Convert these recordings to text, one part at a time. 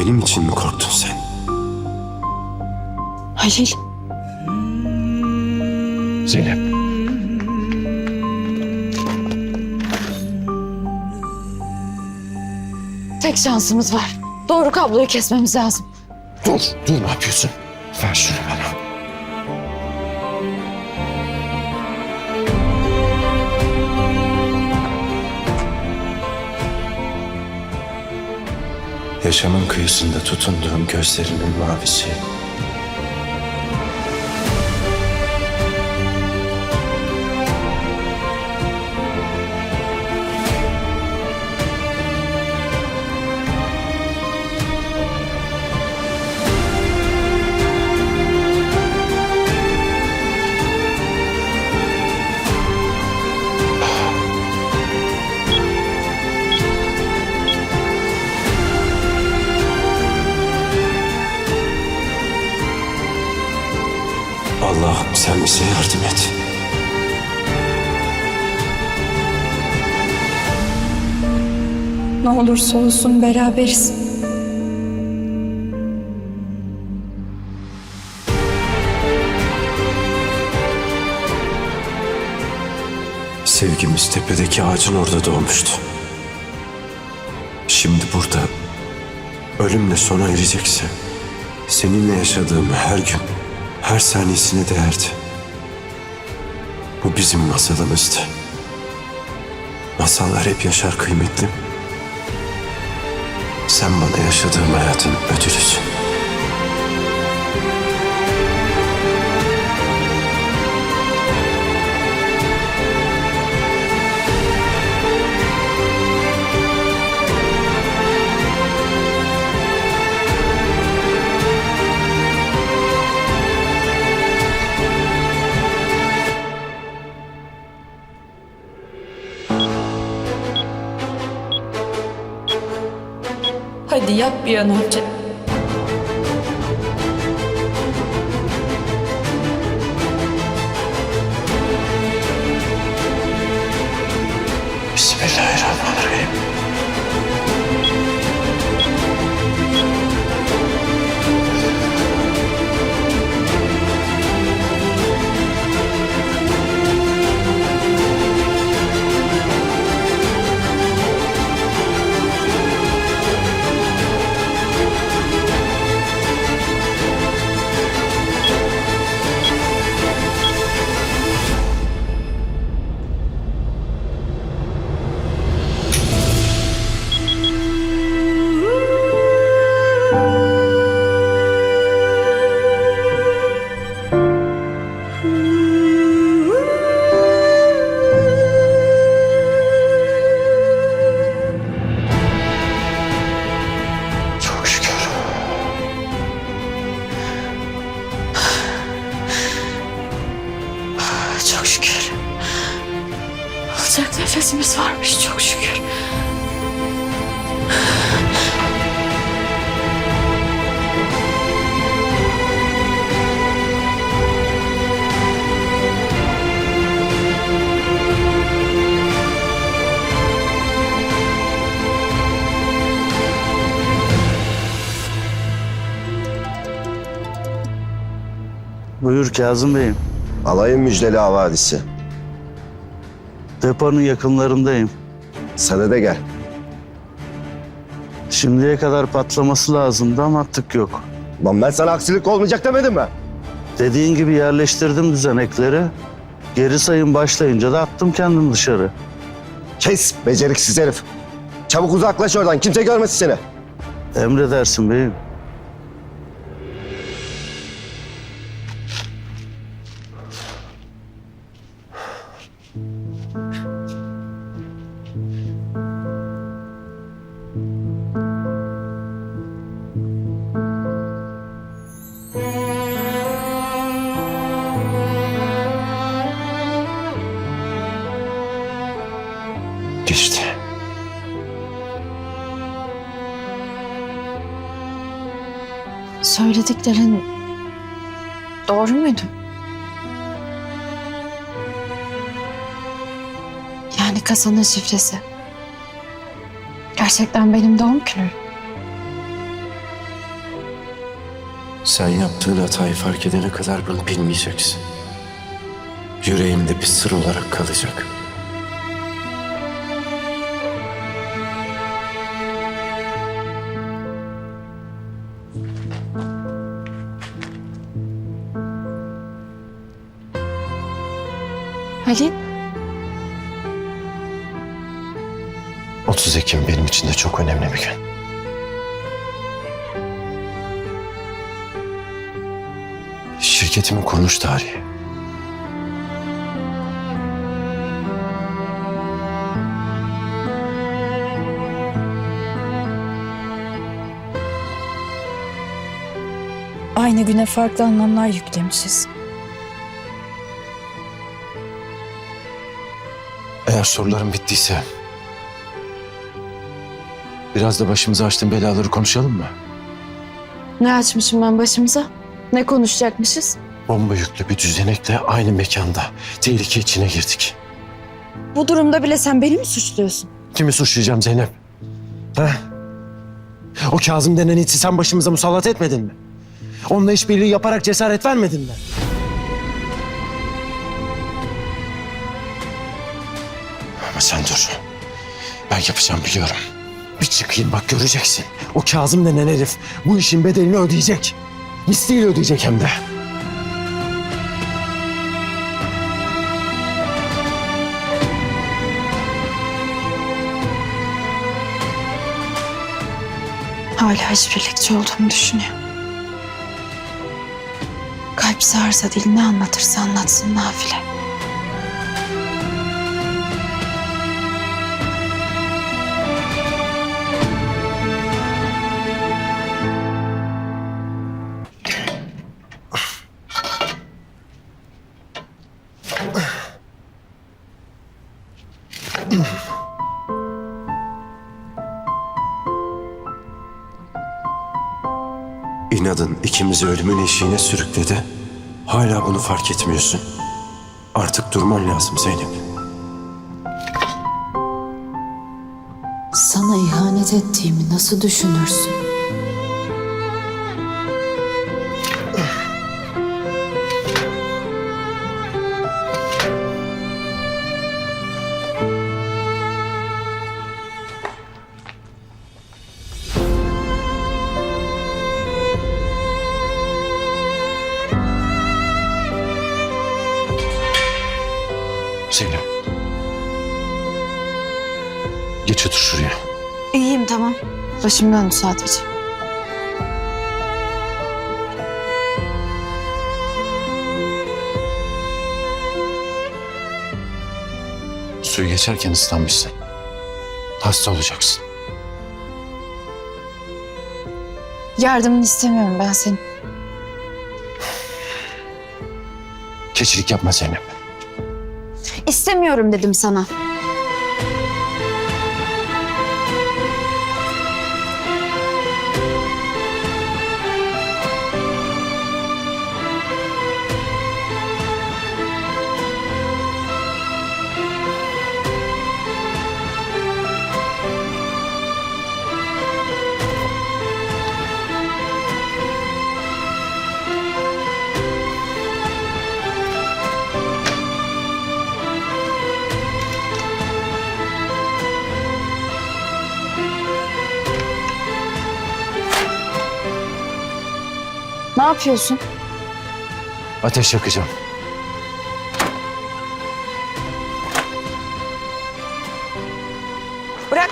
Benim için mi korktun sen? Halil. Zeynep. Tek şansımız var. Doğru kabloyu kesmemiz lazım. Dur, dur ne yapıyorsun? Ver şunu bana. Yaşamın kıyısında tutunduğum gözlerinin mavisi. Bize yardım et. Ne olursa olsun beraberiz. Sevgimiz tepedeki ağacın orada doğmuştu. Şimdi burada ölümle sona erecekse seninle yaşadığım her gün, her saniyesine değerdi. Bu bizim masalımızdı. Masallar hep yaşar kıymetlim. Sen bana yaşadığım hayatın ödülüsün. Hadi yap bir an önce. Çok şükür. Alacak nefesimiz varmış çok şükür. Buyur Kazım Bey'im. Alayım müjdeli havadisi. Deponun yakınlarındayım. Sana da gel. Şimdiye kadar patlaması lazımdı ama tık yok. Lan ben sana aksilik olmayacak demedim mi? Dediğin gibi yerleştirdim düzenekleri. Geri sayım başlayınca da attım kendim dışarı. Kes beceriksiz herif. Çabuk uzaklaş oradan kimse görmesin seni. Emredersin beyim. Geçti. Söylediklerin doğru muydu? Yani kasanın şifresi. Gerçekten benim doğum günüm. Sen yaptığın hatayı fark edene kadar bunu bilmeyeceksin. Yüreğimde bir sır olarak kalacak. Halil 30 Ekim benim için de çok önemli bir gün. Şirketimin kuruluş tarihi. Aynı güne farklı anlamlar yüklemişiz. Eğer sorularım bittiyse... Biraz da başımıza açtığın belaları konuşalım mı? ne açmışım ben başımıza? Ne konuşacakmışız? Bomba yüklü bir düzenekle aynı mekanda tehlike içine girdik. Bu durumda bile sen beni mi suçluyorsun? Kimi suçlayacağım Zeynep? Ha? O Kazım denen iti sen başımıza musallat etmedin mi? Onunla işbirliği yaparak cesaret vermedin mi? Yapacağım biliyorum. Bir çıkayım bak göreceksin. O Kazım denen herif bu işin bedelini ödeyecek. Misliyle ödeyecek hem de. Hala işbirlikçi olduğumu düşünüyor. Kalp sağırsa dil ne anlatırsa anlatsın nafile. İnadın ikimizi ölümün eşiğine sürükledi. Hala bunu fark etmiyorsun. Artık durman lazım Zeynep. Sana ihanet ettiğimi nasıl düşünürsün? Tamam. Başım döndü sadece. Suyu geçerken ıslanmışsın. Hasta olacaksın. Yardımını istemiyorum ben senin. Keçilik yapma Zeynep. İstemiyorum dedim sana. Ne yapıyorsun? Ateş yakacağım. Bırak.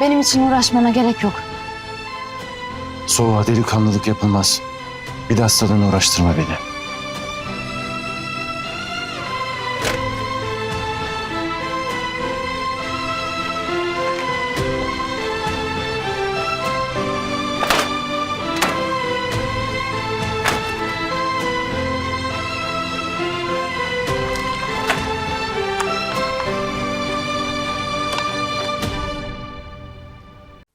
Benim için uğraşmana gerek yok. Soğuğa delikanlılık yapılmaz. Bir de hastalığına uğraştırma beni.